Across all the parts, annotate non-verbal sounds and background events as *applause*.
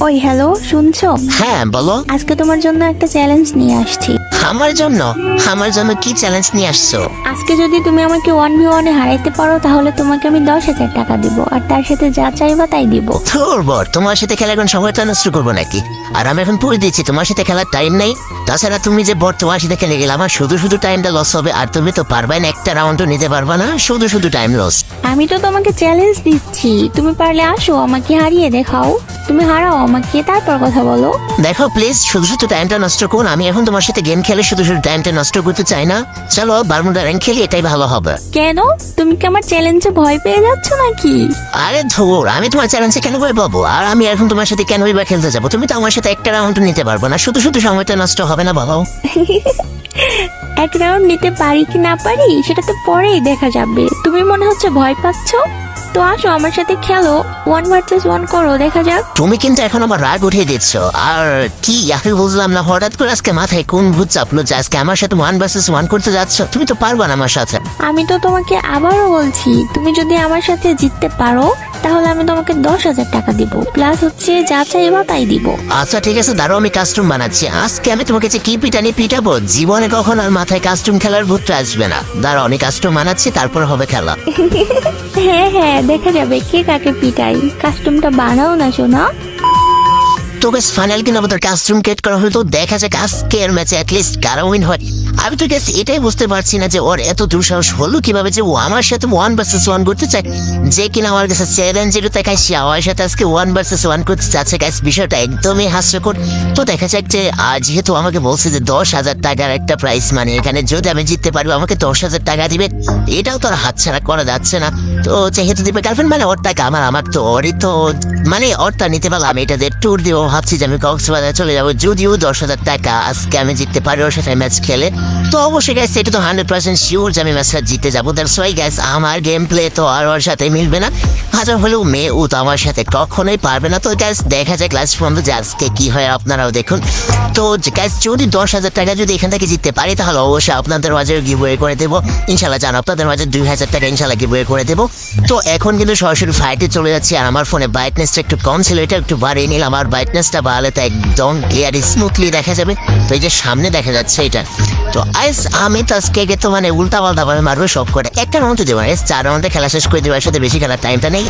ওই হ্যালো শুনছো? হ্যাঁ বলো। আজকে তোমার জন্য একটা চ্যালেঞ্জ নিয়ে আসছি। আমার জন্য? আমার জন্য কি চ্যালেঞ্জ নিয়ে আসছো? আজকে যদি তুমি আমাকে ওয়ান ভি ওয়ানে হারাইতে পারো তাহলে তোমাকে আমি দশ হাজার টাকা দিব। আর তার সাথে যা চাইবা তাই দিব। তোর বর তোমার সাথে খেলার সময় সময়টা নষ্ট করব নাকি? আর আমি এখন পড়ে দিচ্ছি তোমার সাথে খেলার টাইম নেই। তাছাড়া তুমি যে বর তোমার সাথে খেলে গেলে আমার শুধু শুধু টাইমটা লস হবে আর তুমি তো পারবে না একটা রাউন্ডও নিতে পারবা না শুধু শুধু টাইম লস আমি তো তোমাকে চ্যালেঞ্জ দিচ্ছি। তুমি পারলে আসো আমাকে হারিয়ে দেখাও। তুমি হারাও আমাকে তারপর কথা বলো। দেখো প্লিজ শুধু শুধু টাইমটা নষ্ট করুন আমি এখন তোমার সাথে গেম খেলে শুধু শুধু টাইমটা নষ্ট করতে চাই না। চলো বারমুডা র্যাঙ্ক খেলি এটাই ভালো হবে। কেন? তুমি কি আমার চ্যালেঞ্জে ভয় পেয়ে যাচ্ছ নাকি? আরে ধর আমি তোমার চ্যালেঞ্জে কেন করে পাবো? আর আমি এখন তোমার সাথে কেনই বা খেলতে যাব? তুমি তো আমার সাথে একটা রাউন্ড নিতে পারব না। শুধু শুধু সময়টা নষ্ট হবে না বাবাও। *laughs* এক রাউন্ড নিতে পারি কি না পারি সেটা তো পরেই দেখা যাবে। তুমি মনে হচ্ছে ভয় পাচ্ছ? তো আসো আমার সাথে খেলো। ওয়ান ভার্সেস ওয়ান করো দেখা যাক। তুমি কিন্তু এখন আমার রাগ উঠিয়ে দিচ্ছ। আর কি আমি বুঝলাম না হঠাৎ করে আজকে মাথায় কোন ভূত চাপলো যে আজকে আমার সাথে ওয়ান ভার্সেস ওয়ান করতে যাচ্ছ? তুমি তো পারবা না আমার সাথে। আমি তো তোমাকে আবারও বলছি তুমি যদি আমার সাথে জিততে পারো তাহলে আমি তোমাকে দশ হাজার টাকা দিব। প্লাস হচ্ছে যা চাইবা তাই দিব। আচ্ছা ঠিক আছে দাঁড়াও আমি কাস্টম বানাচ্ছি। আজকে আমি তোমাকে যে কি পিটানি পিটাবো জীবনে কখন আর মাথায় কাস্টম খেলার ভূতটা আসবে না। দাঁড়াও আমি কাস্টম বানাচ্ছি তারপর হবে খেলা। *laughs* হ্যাঁ হ্যাঁ দেখা যাবে কে কাকে পিটাই। কাস্টমটা বানাও না শোনা তোকে ফাইনাল কিনা তোর কাস্টম ক্রিয়েট করা হয়তো দেখা যাক আজকের ম্যাচে অ্যাটলিস্ট কারা উইন হয়। আমি তো গেছি এটাই বুঝতে পারছি না যে ওর এত দুঃসাহস হলো কীভাবে যে ও আমার সাথে ওয়ান ভার্সেস ওয়ান করতে চায়। যে কিনা আমার কাছে চ্যালেঞ্জ জিরো দেখায় সে আমার সাথে আজকে ওয়ান ভার্সেস ওয়ান করতে চাচ্ছে গাইস বিষয়টা একদমই হাস্যকর। তো দেখা যাক যে যেহেতু আমাকে বলছে যে দশ হাজার টাকার একটা প্রাইস মানে এখানে যদি আমি জিততে পারব, আমাকে দশ হাজার টাকা দিবে, এটাও তো আর হাতছাড়া করা যাচ্ছে না। তো যেহেতু দিবে গার্লফ্রেন্ড মানে ওর টাকা আমার আমার তো ওরই তো মানে ওরটা নিতে পারলাম, আমি এটা দিয়ে ট্যুর দিব, ভাবছি যে আমি কক্সবাজার চলে যাব, যদিও দশ হাজার টাকা আজকে আমি জিততে পারি, ওর সাথে ম্যাচ খেলে। তো অবশ্যই গ্যাস এটা তো হান্ড্রেড পার্সেন্ট শিওর যে আমি ম্যাচটা জিতে যাব। দ্যাটস ওয়াই গ্যাস আমার গেম প্লে তো আর ওর সাথে মিলবে না। হাজার হলেও মেয়ে ও তো আমার সাথে কখনোই পারবে না। তো গ্যাস দেখা যায় ক্লাস পর্যন্ত যে আজকে কী হয়, আপনারাও দেখুন। তো গ্যাস যদি দশ হাজার টাকা যদি এখান থেকে জিততে পারি, তাহলে অবশ্যই আপনাদের মাঝে গিভওয়ে করে দেবো। ইনশাল্লাহ জান, আপনাদের মাঝে দুই হাজার টাকা ইনশাল্লাহ গিভওয়ে করে দেবো। তো এখন কিন্তু সরাসরি ফাইটে চলে যাচ্ছি, আর আমার ফোনে ব্রাইটনেসটা একটু কম ছিল, এটা একটু বাড়িয়ে নিলাম। আর ব্রাইটনেসটা বাড়ালে তো একদম ক্লিয়ার স্মুথলি দেখা যাবে। তো এই যে সামনে দেখা যাচ্ছে এটা। তো আইস আমি তো আজকে একে তো মানে উল্টা পাল্টা ভাবে মারবো সব করে একটা রাউন্ড দেবো চার রাউন্ডে খেলা শেষ করে দেবো সাথে বেশি খেলার টাইমটা নেই।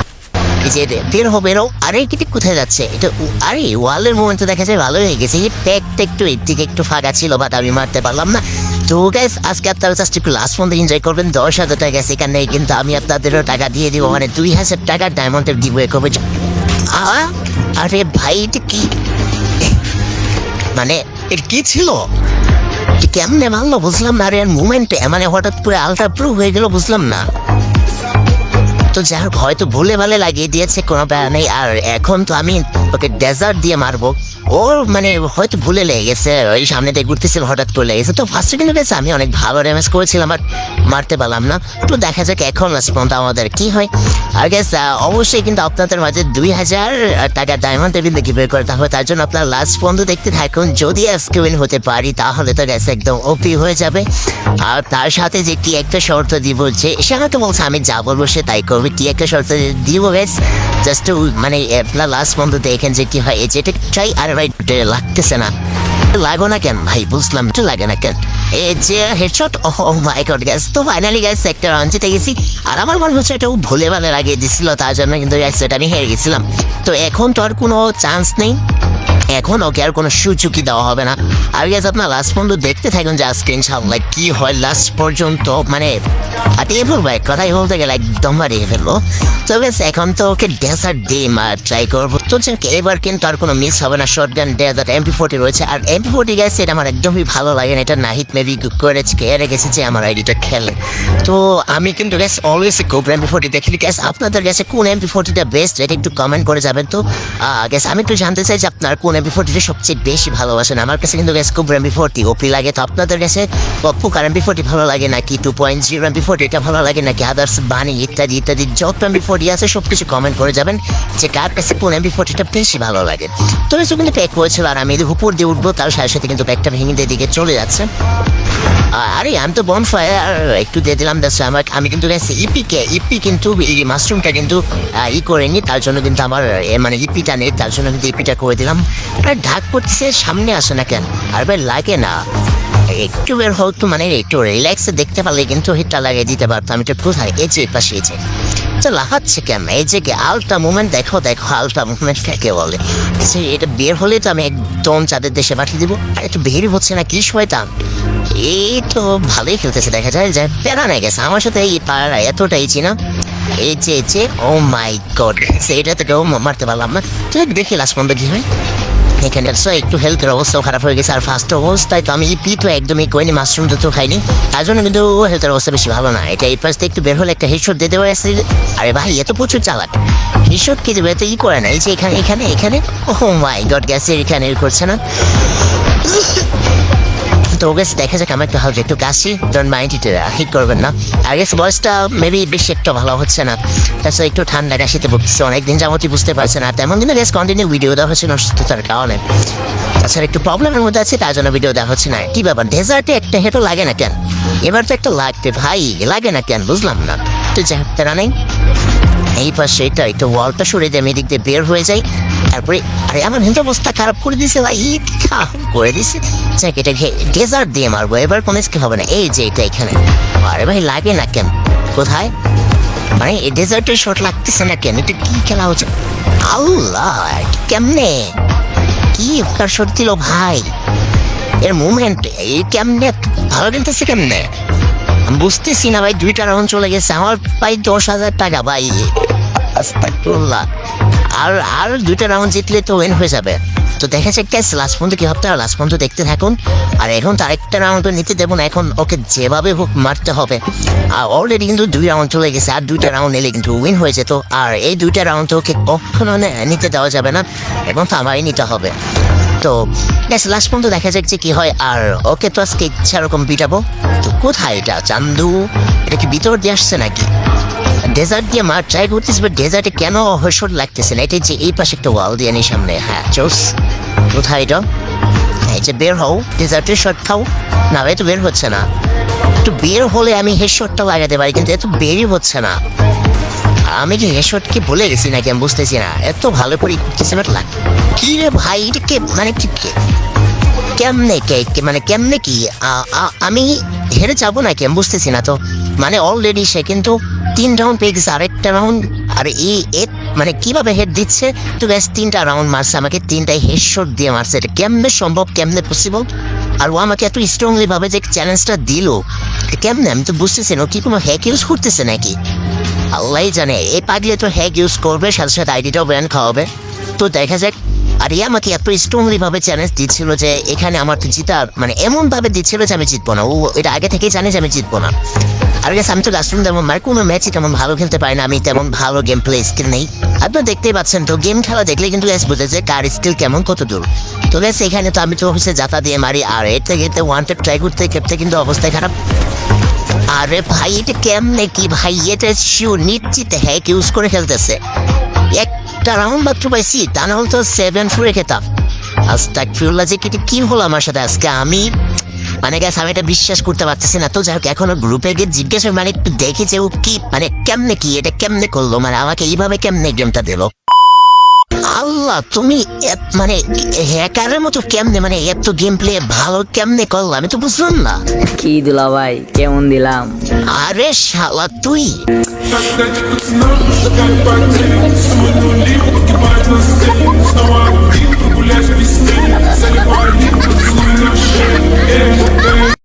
যে বের হবে এরও আরে কিটি কোথায় যাচ্ছে? এটা আরে ওয়ালের মুভমেন্ট দেখা যায় ভালো হয়ে গেছে। এই ট্যাগটা একটু এর দিকে একটু ফাঁকা ছিল বাট আমি মারতে পারলাম না। তো গাইস আজকে আপনারা জাস্ট একটু লাস্ট পর্যন্ত এনজয় করবেন। দশ হাজার টাকা সেখানে কিন্তু আমি আপনাদেরও টাকা দিয়ে দিব। মানে দুই হাজার টাকা ডায়মন্ডের দিব করবে। আ আরে ভাই এটা কি? মানে এর কি ছিল? কেমনে মারলো বুঝলাম না। আরে মুভমেন্টে মানে হঠাৎ করে আলট্রা প্রুভ হয়ে গেল বুঝলাম না। তো যার ভয় তো ভুলে ভালে লাগিয়ে দিয়েছে, কোনো ব্যাপার নেই। আর এখন তো আমি ওকে ডেজার্ট দিয়ে মারবো। ওর মানে হয়তো ভুলে লেগে গেছে, ওই সামনে দিয়ে ঘুরতেছিল, হঠাৎ করে লেগেছে তো ফার্স্টে কিন্তু গেছে, আমি অনেক ভালো ড্যামেজ করেছিলাম আর মারতে পারলাম না। তো দেখা যাক এখন লাস্ট পর্যন্ত আমাদের কি হয়। আর গেস অবশ্যই কিন্তু আপনাদের মাঝে দুই হাজার টাকা ডায়মন্ড টেবিল দেখি বের করে তাহলে তার জন্য আপনার লাস্ট পর্যন্ত দেখতে থাকুন। যদি আজকে উইন হতে পারি, তাহলে তো গেছে একদম ওপি হয়ে যাবে। আর তার সাথে যে কি একটা শর্ত দিব, যে সে আমাকে বলছে, আমি যা বলব সে তাই করবে। কি একটা শর্ত দিব গেস জাস্ট মানে আপনার লাস্ট পর্যন্ত দেখেন যে কি হয় এই যেটা চাই আর ভাই লাগতেছে না। লাগো না কেন? ভাই, বুঝলাম তো লাগে না কেন? এই যে headshot oh my god guys তো ফাইনালি গ্যাস একটা রান গেছি। আর আমার মনে হচ্ছে এটা ভুলে ভালে লাগিয়ে দিছিল, তার জন্য কিন্তু গ্যাস এটা আমি হেরে গেছিলাম। তো এখন তো আর কোনো চান্স নেই। এখন ওকে আর কোনো সুচুকি দেওয়া হবে না। আর গ্যাস আপনার লাস্ট পর্যন্ত দেখতে থাকুন যে আজকে ইনশাল্লাহ কি হয় লাস্ট পর্যন্ত মানে হাতিয়ে ফেলব এক কথাই বলতে গেলে একদম হারিয়ে ফেলব তো ব্যাস এখন তো ওকে ডেজার্ট দিয়ে মার ট্রাই করব। তো এবার কিন্তু আর কোনো মিস হবে না short gun dessert MP forty রয়েছে। আর এমপি ফোর্টি গেছে এটা আমার একদমই ভালো লাগে না, এটা নাহিদ মেবি করে কে রেখেছে যে আমার আইডিটা খেলে। তো আমি কিন্তু গ্যাস অলওয়েজ খুব এমপি ফোর্টি দেখি গ্যাস আপনাদের কাছে কোন এমপি ফোর্টিটা বেস্ট এটা একটু কমেন্ট করে যাবেন তো। গ্যাস আমি একটু জানতে চাই যে আপনার কোন এমপি ফোর্টিটা সবচেয়ে বেশি ভালোবাসেন? আমার কাছে কিন্তু গ্যাস খুব এমবি ফোরটি ওপি লাগে তো আপনাদের কাছে? পপ্পু এমবি ফোর্টি ভালো লাগে নাকি? Two point zero MB forty এটা ভালো লাগে নাকি? আদার্স বানি ইত্যাদি ইত্যাদি, যত এমবি ফোরটি আছে সব কিছু কমেন্ট করে যাবেন যে কার কাছে কোন এমবি ফোরটিটা বেশি ভালো লাগে। তবে কিন্তু প্যাক করেছিল আর আমি উপর দিয়ে উঠবো, তার সাথে সাথে কিন্তু প্যাকটা ভেঙে দিয়ে দিকে চলে যাচ্ছে। আরে, আমি তো বন ফায়ার একটু দিয়ে দিলাম দাস আমার আমি কিন্তু ইপিকে ইপি কিন্তু, এই মাশরুমটা কিন্তু ই করিনি, তার জন্য কিন্তু আমার মানে ইপিটা নেই, তার জন্য কিন্তু ইপিটা করে দিলাম। আর, ঢাক পড়ছে সামনে আসে না কেন? আর ভাই, লাগে না। একটু বের হোক তো মানে একটু রিল্যাক্সে দেখতে পারলে কিন্তু হিটটা লাগিয়ে দিতে পারতাম আমি তো কোথায়? এই যে পাশে, এই যে। তো লাহাচ্ছে কেন? এই যে আলটা মুভমেন্ট দেখো দেখো, আলটা মুভমেন্ট কাকে বলে। সে এটা বের হলে তো আমি একদম চাঁদের দেশে পাঠিয়ে দিব। আর, একটু বেরই হচ্ছে না, কি শয়তান? এই তো ভালোই খেলতেছে, দেখা যায় যে প্যারা নাই গেছে আমার সাথে এই পাড়া এতটাই চিনা। এই যে এই যে ও মাই গড এটা তো কেউ মারতে পারলাম না। তুই দেখি লাস্ট পর্যন্ত কি হয়। এখানে একটু হেলথের অবস্থাও খারাপ হয়ে গেছে, আর ফার্স্ট অবস্থায় তো আমি পি তো একদমই করিনি মাশরুম তো খাইনি। তার জন্য কিন্তু হেলথের অবস্থা বেশি ভালো না। এটা এই পাশ একটু বের হলে একটা হেডশট দিতে পারে আরে ভাই, এত প্রচুর চালাক। হেডশট কি দেবে? এত ই করে না। এই যে এখানে এখানে এখানে। ও মাই গড গ্যাসে এখানে করছে না। তো গেছে দেখা যাক আমার একটু হালকা একটু কাশি ডোন্ট মাইন্ড ইট হিট করবেন না। আর গেছে বয়সটা মেবি বেশি একটা ভালো হচ্ছে না। তাছাড়া একটু ঠান্ডা কাশিতে ভুগছে অনেকদিন যাবতই বুঝতে পারছে না। তেমন কিন্তু গেছে কন্টিনিউ ভিডিও দেওয়া হচ্ছে না অসুস্থতার কারণে। তাছাড়া একটু প্রবলেমের মধ্যে আছে, তার জন্য ভিডিও দেওয়া হচ্ছে না। কি ব্যাপার ডেজার্টে একটা হেঁটো লাগে না কেন? এবার তো একটা লাগতে, ভাই, লাগে না কেন? বুঝলাম না। তো হোক, তারা নেই। এই পাশে এটা, একটু ওয়ালটা সরে দিয়ে আমি এদিক দিয়ে বের হয়ে যাই। তারপরে আরে আমার হিন্দু অবস্থা খারাপ করে দিছে ভাই। করে দিছে যাক, এটা ডেজার্ট দিয়ে মারবো। এবার কোনো স্কিপ হবে না। এই যে এটা এখানে। আরে ভাই, লাগে না কেন? কোথায়? মানে এই ডেজার্টের শট লাগতেছে না কেন? এটা কি খেলা হচ্ছে? আল্লাহ, কেমনে? কি উপকার শট দিল ভাই? এর মুভমেন্ট এই কেমনে? ভালো কিনতেছে কেমনে? আমি বুঝতেছি না ভাই, দুইটা রাউন্ড চলে গেছে। আমার ভাই দশ হাজার টাকা ভাই। আস্তাগফিরুল্লাহ। আর আর দুইটা রাউন্ড জিতলে তো উইন হয়ে যাবে। তো দেখা যাক গ্যাস লাস্ট পর্যন্ত কি হবে আর লাস্ট পর্যন্ত দেখতে থাকুন। আর এখন তো আরেকটা রাউন্ড নিতে দেবো না, এখন ওকে যেভাবে হোক মারতে হবে। আর অলরেডি কিন্তু দুই রাউন্ড চলে গেছে, আর দুইটা রাউন্ড নিলে কিন্তু উইন হয়ে যেত। আর এই দুইটা রাউন্ড তো ওকে কখনো নিতে দেওয়া যাবে না এবং আমারই নিতে হবে। তো গ্যাস লাস্ট পর্যন্ত দেখা যাক যে কি হয়। আর ওকে তো আজকে এরকম পিটাবো। তো কোথায় এটা? চান্দু? এটা কি ভিতর দিয়ে আসছে নাকি? ডেজার্ট দিয়ে মার ট্রাই করতেছি বাট ডেজার্টে কেন অহসর লাগতেছে না? এটা যে এই পাশে একটা ওয়াল দিয়ে নি সামনে। হ্যাঁ চোস। কোথায় এটা? এই যে বের হও ডেজার্টের শট খাও। না তো বের হচ্ছে না। একটু বের হলে আমি হেডশটটা লাগাতে পারি, কিন্তু এত বেরই হচ্ছে না। আমি কি হেডশট ভুলে গেছি নাকি আমি বুঝতেছি না। এত ভালো করে বাট লাগ কি রে ভাই কে মানে কি কে? কেমনে কে মানে কেমনে কি? আমি হেরে যাব নাকি? আমি বুঝতেছি না তো। মানে অলরেডি সে কিন্তু তিন রাউন্ড পেয়ে গেছে আরেকটা রাউন্ড আর এই এ- মানে কীভাবে হেড দিচ্ছে? তো ব্যাস তিনটা রাউন্ড মারছে আমাকে, তিনটাই হেড শট দিয়ে মারছে। এটা কেমনে সম্ভব, কেমনে পসিবল আর ও আমাকে এত স্ট্রংলি ভাবে যে চ্যালেঞ্জটা দিল। কেমনে? আমি তো বুঝতেছি না কি কোনো হ্যাক ইউজ করতেছে নাকি? আল্লাহ জানে, এই পাগলে তো হ্যাক ইউজ করবে, সাথে সাথে আইডিটাও ব্যান খাওয়াবে। তো দেখা যাক। আর এ আমাকে এত স্ট্রংলি ভাবে চ্যালেঞ্জ দিচ্ছিল যে এখানে আমার তো জিতার মানে এমন ভাবে দিচ্ছিল যে আমি জিতবো না। ও এটা আগে থেকেই জানে যে আমি জিতবো না। আর গেছে আমি তো লাস্ট তেমন মানে কোনো ম্যাচই তেমন ভালো খেলতে পারি না। আমি তেমন ভালো গেম প্লে স্কিল নেই। আপনারা দেখতেই পাচ্ছেন তো গেম খেলা দেখলে কিন্তু গ্যাস বোঝে যে কার স্কিল কেমন, কত দূর। তো গ্যাস এখানে তো আমি তো অফিসে যাতা দিয়ে মারি। আর এতে ওয়ান টেপ ট্রাই করতে ক্ষেত্রে কিন্তু অবস্থায় খারাপ। আরে ভাই, এটা কেমনে কি ভাই? এটা শিউ নিশ্চিত হ্যাক ইউজ করে খেলতেছে। একটা রাউন্ড মাত্র পাইছি, তা না হলে তো সেভেন ফোরে খেতাম। আস্তাক ফিরুল্লাহ যে কি হলো আমার সাথে আজকে? আমি মানে গ্যাস আমি এটা বিশ্বাস করতে পারতেছি না। তো যাই হোক এখনও গ্রুপে গিয়ে জিজ্ঞেস মানে একটু দেখি যে ও কি মানে কেমনে কি এটা কেমনে করল? মানে আমাকে এইভাবে কেমনে গেমটা দিল? আল্লাহ তুমি এত- মানে হ্যাকারের মতো কেমনে মানে এত গেম প্লে ভালো কেমনে করল? আমি তো বুঝলাম না। কি দুলা ভাই? কেমন দিলাম? আরে শালা তুই। Гуляй по весне, заливай мне поцелуй на шее